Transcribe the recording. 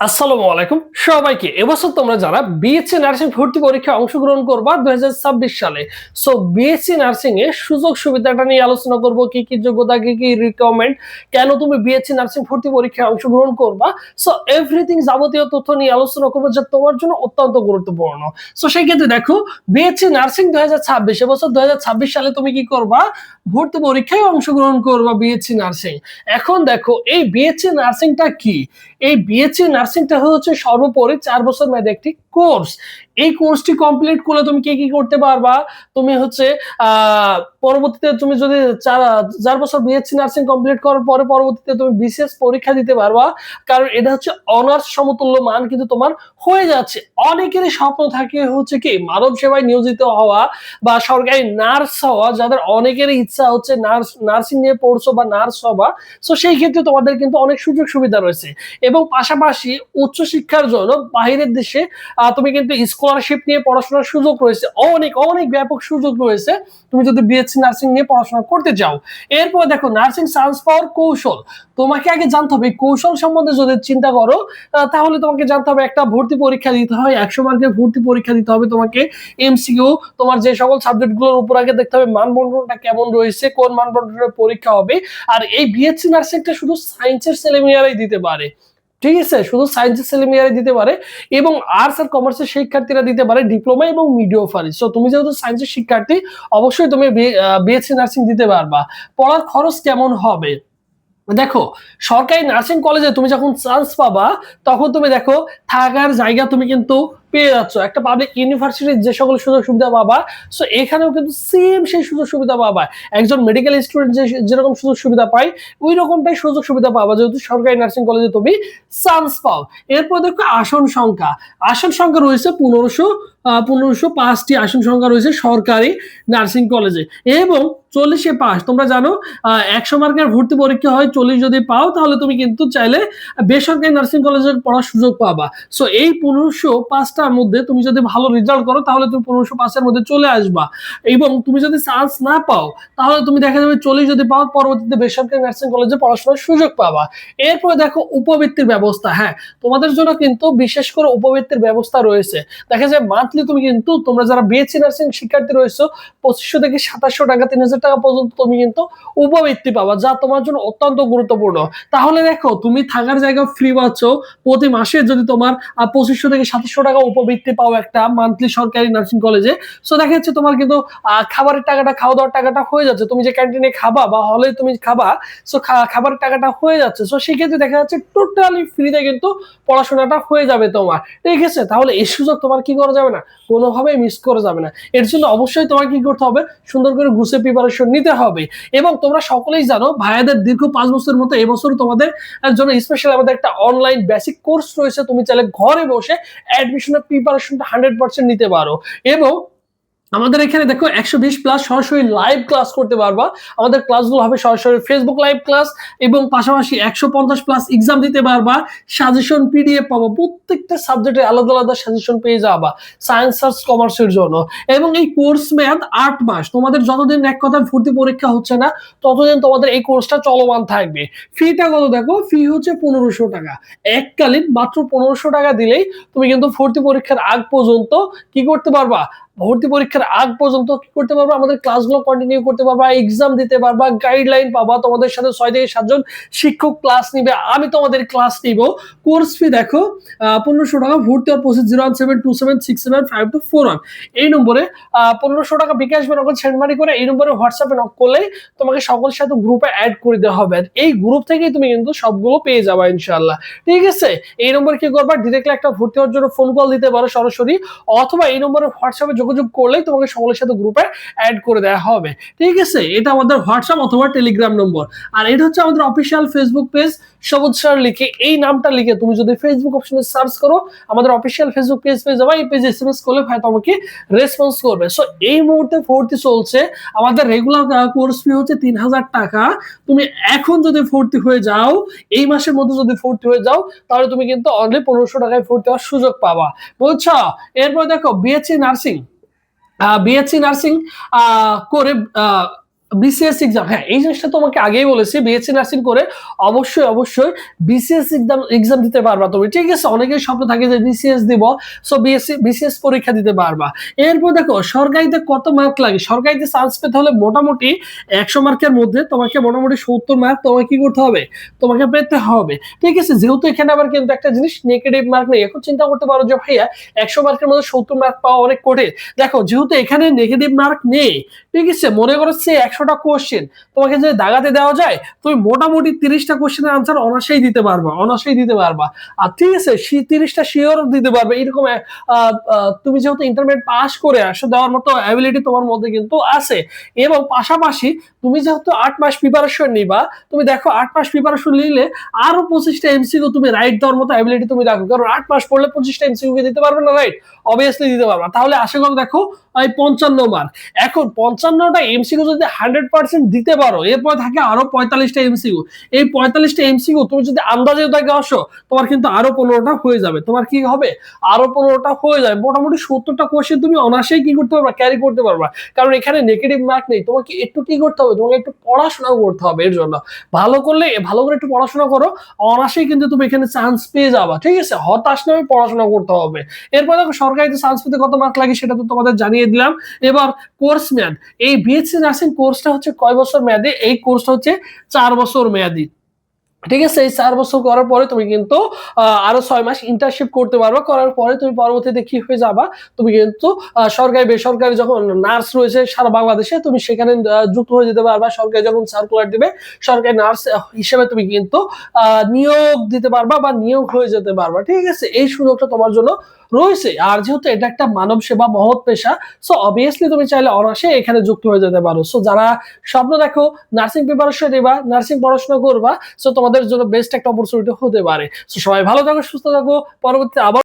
আসসালামু আলাইকুম। সবাইকে এবছর তোমরা যারা বিএসসি নার্সিং ভর্তি পরীক্ষায় অংশগ্রহণ করবা দুই সালে। সো বিএসসি নার্সিং এর সুযোগ সুবিধাটা নিয়ে আলোচনা করব, কি কি যোগ্যতা, কি কি রিকমেন্ড কেন তুমি বিএসসি নার্সিং ভর্তি পরীক্ষায় অংশগ্রহণ করবা? সো এভরিথিং যাবতীয় তথ্য নিয়ে আলোচনা করব যা তোমার জন্য অত্যন্ত গুরুত্বপূর্ণ। সো সেই ক্ষেত্রে দেখো বিএসসি নার্সিং দুই হাজার ছাব্বিশ, এবছর ছাব্বিশ সালে তুমি কি করবা? ভর্তি পরীক্ষায় অংশগ্রহণ করবা বিএসসি নার্সিং এখন দেখো, এই বিএসসি নার্সিংটা কি? এই বিএসসি নার্সিংটা হচ্ছে সর্বোপরি চার বছর মেয়াদে একটি কোর্স। এই কোর্সটি কমপ্লিট করলে তুমি কি কি করতে পারবা? তুমি হচ্ছে পরবর্তীতে তুমি যদি চার চার বছর বিএসসি নার্সিং কমপ্লিট করার পরে পরবর্তীতে তুমি বিসিএস পরীক্ষা দিতে পারবা। কারণ এটা হচ্ছে অনার্স সমতুল্য মান কিন্তু তোমার হয়ে যাচ্ছে। অনেকেরই স্বপ্ন থাকে হচ্ছে কি, মানব সেবায় নিয়োজিত হওয়া বা সরকারি নার্স হওয়া, যাদের অনেকেরই ইচ্ছা হচ্ছে নার্স, নার্সিং নিয়ে পড়ছো বা নার্স হওয়া সো সেই ক্ষেত্রে তোমাদের কিন্তু অনেক সুযোগ সুবিধা রয়েছে। এবং পাশাপাশি উচ্চশিক্ষার জন্য বাইরের দেশে তুমি কিন্তু স্কলারশিপ নিয়ে পড়াশোনার সুযোগ রয়েছে। অনেক অনেক ব্যাপক সুযোগ রয়েছে। তুমি যদি বিএসসি নার্সিং নিয়ে পড়াশোনা করতে চাও, এরপর দেখো নার্সিং সায়েন্স পাওয়ার কৌশল। তোমাকে আগে জানতে হবে কৌশল সম্বন্ধে যদি চিন্তা করো তাহলে তোমাকে জানতে হবে একটা ভর্তি পরীক্ষা দিতে হয় একশো মার্কের ভর্তি পরীক্ষা দিতে হবে তোমাকে। এমসিকিউ তোমার যে সকল সাবজেক্টগুলোর উপর আগে দেখতে হবে মানবন্টনটা কেমন রয়েছে, কোন মানবন্টনের পরীক্ষা হবে। আর এই বিএসসি নার্সিংটা শুধু সায়েন্সের ছেলেমেয়েরাই দিতে পারে। ঠিক আছে? শুধু সায়েন্সের ছেলেমেয়েরাই দিতে পারে এবং আর্টস আর কমার্সের শিক্ষার্থীরা দিতে পারে ডিপ্লোমা এবং মিডিওফারি সো তুমি যেহেতু সায়েন্সের শিক্ষার্থী, অবশ্যই তুমি বিএসসি নার্সিং দিতে পারবা। পড়ার খরচ কেমন হবে? দেখো, সরকারি নার্সিং কলেজে তুমি যখন চান্স পাবা, তখন তুমি দেখো থাকার জায়গা তুমি কিন্তু পেয়ে যাচ্ছ। একটা পাবলিক ইউনিভার্সিটির যে সকল সুযোগ সুবিধা পাবা সো এখানেও কিন্তু সেম সেই সুযোগ সুবিধা পাবা। একজন মেডিকেল স্টুডেন্ট যেরকম সুযোগ সুবিধা পায় ওই রকমটাই সুযোগ সুবিধা পাবা, যেহেতু সরকারি নার্সিং কলেজে তুমি চান্স পাও। এরপর দেখো আসন সংখ্যা। আসন সংখ্যা রয়েছে পনেরোশো পনেরোশো পাঁচটি আসন সংখ্যা রয়েছে সরকারি নার্সিং কলেজে এবং চল্লিশে পাস তোমরা জানো একশো মার্কের ভর্তি পরীক্ষা হয়, চল্লিশ যদি পাও, তাহলে তুমি কিন্তু চাইলে বেসরকারি নার্সিং কলেজের পড়ার সুযোগ পাবা। সো এই পনেরোশো পাঁচটার মধ্যে তুমি যদি ভালো রেজাল্ট করো, তাহলে তুমি পনেরোশো পাঁচের মধ্যে চলে আসবা। এবং তুমি যদি চান্স না পাও, তাহলে তুমি দেখা যাবে চল্লিশ যদি পাও, পরবর্তীতে বেসরকারি নার্সিং কলেজে পড়াশোনার সুযোগ পাবা। এরপরে দেখো উপবৃত্তির ব্যবস্থা হ্যাঁ তোমাদের জন্য কিন্তু বিশেষ করে উপবৃত্তির ব্যবস্থা রয়েছে। দেখা যায় মান্থলি তুমি কিন্তু, তোমরা যারা বিএসসি নার্সিং শিক্ষার্থী রয়েছে, পঁচিশশো থেকে সাতাশশো টাকা, তিন হাজার টাকা পর্যন্ত তুমি কিন্তু উপবৃত্তি পাবা, যা তোমার জন্য অত্যন্ত গুরুত্বপূর্ণ। তাহলে দেখো, তুমি থাকার জায়গা ফ্রি পাচ্ছ। প্রতি মাসে যদি তোমার পঁচিশশো থেকে সাতাশশো টাকা উপবৃত্তি পাও একটা মান্থলি সরকারি নার্সিং কলেজে সো দেখা যাচ্ছে তোমার কিন্তু খাবারের টাকাটা, খাওয়া দাওয়ার টাকাটা হয়ে যাচ্ছে। তুমি যে ক্যান্টিনে খাবা বা হলে তুমি খাবা সো খাবারের টাকাটা হয়ে যাচ্ছে। সো সেক্ষেত্রে দেখা যাচ্ছে টোটালি ফ্রিতে কিন্তু পড়াশোনাটা হয়ে যাবে তোমার। ঠিক আছে? তাহলে এই সুযোগ তোমার কি করা যাবে না? কোনোভাবেই মিস করা যাবে না। এর জন্য অবশ্যই তোমার কি করতে হবে? সুন্দর করে ঘুষে প্রিপারেশন নিতে হবে। এবং তোমরা সকলেই জানো, ভাইয়াদের দীর্ঘ পাঁচ বছরের মতো এবছর তোমাদের জন্য স্পেশাল আমাদের একটা অনলাইন বেসিক কোর্স রয়েছে। তুমি চাইলে ঘরে বসে প্রিপারেশনটা হান্ড্রেড পার্সেন্ট নিতে পারো। এবং আমাদের এখানে দেখো একশো বিশ প্লাস সরাসরি লাইভ ক্লাস করতে পারবা। আমাদের ক্লাসগুলো হবে সরাসরি ফেসবুক লাইভ ক্লাস এবং পাশাপাশি একশো পঞ্চাশ প্লাস এক্সাম দিতে পারবা। সাজেশন পিডিএফ পাবো। প্রত্যেকটা সাবজেক্টে আলাদা আলাদা সাজেশন পেয়ে যাবা। সায়েন্স আর্টস কমার্সের জন্য। এবং এই কোর্স মেয়াদ আট মাস। তোমাদের যতদিন এক কথা ভর্তি পরীক্ষা হচ্ছে না, ততদিন তোমাদের এই কোর্সটা চলমান থাকবে। ফিটা কত দেখো? ফি হচ্ছে পনেরোশো টাকা। এককালীন মাত্র পনেরোশো টাকা দিলেই তুমি কিন্তু ভর্তি পরীক্ষার আগ পর্যন্ত কি করতে পারবা? ভর্তি পরীক্ষার আগ পর্যন্ত কি করতে পারবা? আমাদের ক্লাসগুলো কন্টিনিউ করতে পারবা এক্সাম দিতে পারবা গাইডলাইন পাবা, তোমাদের সাথে ছয় থেকে সাতজন শিক্ষক ক্লাস নিবে, আমি তোমাদের ক্লাস নিব। কোর্স ফি দেখো পনেরোশো টাকা, ভর্তি আর পঁচিশ zero one seven two seven six seven five two four one এই নম্বরে পনেরোশো টাকা বিকাশ বা নগদ সেন্ড করে এই নম্বরে হোয়াটসঅ্যাপে নক করলেই তোমাকে সকল সাথে গ্রুপে অ্যাড করে দেওয়া হবে। এই গ্রুপ থেকেই তুমি কিন্তু সবগুলো পেয়ে যাবা ইনশাল্লাহ ঠিক আছে? এই নম্বরে কি করবা? ডিরেক্টলি একটা ভর্তি হওয়ার জন্য ফোন কল দিতে পারো সরাসরি, অথবা এই নম্বরে হোয়াটসঅ্যাপে যোগাযোগ করলেই তোমাকে সকলের সাথে গ্রুপে অ্যাড করে দেওয়া হবে। ঠিক আছে? এটা আমাদের হোয়াটসঅ্যাপ অথবা টেলিগ্রাম নম্বর আর এটা হচ্ছে আমাদের official Facebook page Sabuj sir লিখে এই নামটা লিখে তুমি যদি ফেসবুক অপশনে সার্চ করো, আমাদের অফিসিয়াল ফেসবুক পেজ পেয়ে যাবা। এই পেজে এসএমএস করলে ভাই তোমাকে রেসপন্স করবে। সো এই মুহূর্তে ভর্তি চলছে। আমাদের রেগুলার কোর্স ফি হচ্ছে তিন হাজার টাকা। তুমি এখন যদি ভর্তি হয়ে যাও, এই মাসের মধ্যে যদি ভর্তি হয়ে যাও, তাহলে তুমি কিন্তু অনলি পনেরোশো টাকায় ভর্তি হওয়ার সুযোগ পাবা। বুঝছ? এরপর দেখো বিএসসি নার্সিং বিএসসি নার্সিং করে বিসিএস এক্সাম হ্যাঁ এই জিনিসটা তোমাকে আগেই বলেছি বিএসসি নার্সিং করে অবশ্যই অবশ্যই বিসিএস এক্সাম এক্সাম দিতে পারবা তুমি। ঠিক আছে, অনেকের স্বপ্ন থাকে যে বিসিএস দিব সো বিএসসি বিসিএস পরীক্ষা দিতে পারবা। এরপর দেখো, সরকারিতে কত মার্ক লাগে? সরকারিতে চান্স পেতে হলে মোটামুটি একশো মার্কের মধ্যে তোমাকে মোটামুটি সত্তর মার্ক তোমাকে কি করতে হবে? তোমাকে পেতে হবে। ঠিক আছে, যেহেতু এখানে আবার কিন্তু একটা জিনিস নেগেটিভ মার্ক নেই, এখন চিন্তা করতে পারো যে ভাইয়া একশো মার্কের মধ্যে সত্তর মার্ক পাওয়া অনেক কঠিন। দেখো, যেহেতু এখানে নেগেটিভ মার্ক নেই, ঠিক আছে, মনে করো সে একশোটা কোশ্চেন তোমাকে যদি দাগাতে দেওয়া যায়, তুমি মোটামুটি তিরিশটা কোশ্চেনের আনসার অনাসেই দিতে পারবা অনাসেই দিতে পারবা। আর ঠিক আছে তিরিশটা শিওর দিতে পারবে। এরকম তুমি যেহেতু ইন্টারমিডিয়েট পাস করে আসো, দেওয়ার মতো অ্যাবিলিটি তোমার মধ্যে কিন্তু আছে। এবং পাশাপাশি তুমি যেহেতু আট মাস প্রিপারেশন নিবা, তুমি দেখো আট মাস প্রিপারেশন নিলে আরও পঁচিশটা এমসিকিউ তুমি রাইট দেওয়ার মতো অ্যাবিলিটি তুমি রাখো। কারণ আট মাস পড়লে পঁচিশটা এমসিকিউ দিতে পারবে না রাইট অবভিয়াসলি দিতে পারবা। তাহলে আশা করো দেখো এই পঞ্চান্ন মার্ক এখন পঞ্চান্নটা যদি হান্ড্রেড পার্সেন্ট দিতে পারো, এরপর থাকে আরও পঁয়তাল্লিশটা এই পঁয়তাল্লিশটা তুমি যদি আন্দাজে থাকে আসো, তোমার কিন্তু আরও পনেরোটা হয়ে যাবে। তোমার কি হবে? আরও পনেরোটা হয়ে যাবে। মোটামুটি সত্তরটা কোশ্চেন তুমি অনায়াসেই কি করতে পারবা ক্যারি করতে পারবা। কারণ এখানে নেগেটিভ মার্ক নেই। তোমাকে একটু কি করতে হবে? তোমাকে একটু পড়াশোনা করতে হবে এর জন্য। ভালো করলে, ভালো করে একটু পড়াশোনা করো, অনায়াসেই কিন্তু তুমি এখানে চান্স পেয়ে যাবা। ঠিক আছে? হতাশ নয় পড়াশোনা করতে হবে। এরপর দেখো সরকারিতে চান্স পেতে কত মার্ক লাগে সেটা তো তোমাদের জানিয়ে দিলাম। এবার কোর্স মেয়াদ। এই বিএসসি নার্সিং কোর্সটা হচ্ছে কয় বছর মেয়াদি? এই কোর্সটা হচ্ছে চার বছর মেয়াদি। ঠিক আছে? এই চার বছর করার পরে তুমি কিন্তু আরও ছয় মাস ইন্টার্নশিপ করতে পারবে। করার পরে তুমি পরবর্তীতে কি হয়ে যাবা? তুমি কিন্তু সরকারি, বেসরকারি যখন নার্স রয়েছে সারা বাংলাদেশে, তুমি সেখানে যুক্ত হয়ে যেতে পারবা। সরকারি যখন সার্কুলার দিবে, সরকারি নার্স হিসেবে তুমি কিন্তু নিয়োগ দিতে পারবা বা নিয়োগ হয়ে যেতে পারবা। ঠিক আছে? এই সুযোগটা তোমার জন্য রয়েছে। আর যেহেতু এটা একটা মানব সেবা মহৎ পেশা সো অবভিয়াসলি তুমি চাইলে অনাসে এখানে যুক্ত হয়ে যেতে পারো। সো যারা স্বপ্ন দেখো নার্সিং প্রিপারেশন নেবা নার্সিং পড়াশোনা করবা সো তোমাদের জন্য বেস্ট একটা অপরচুনিটি হতে পারে। সো সবাই ভালো থাকো, সুস্থ থাকো পরবর্তী আবার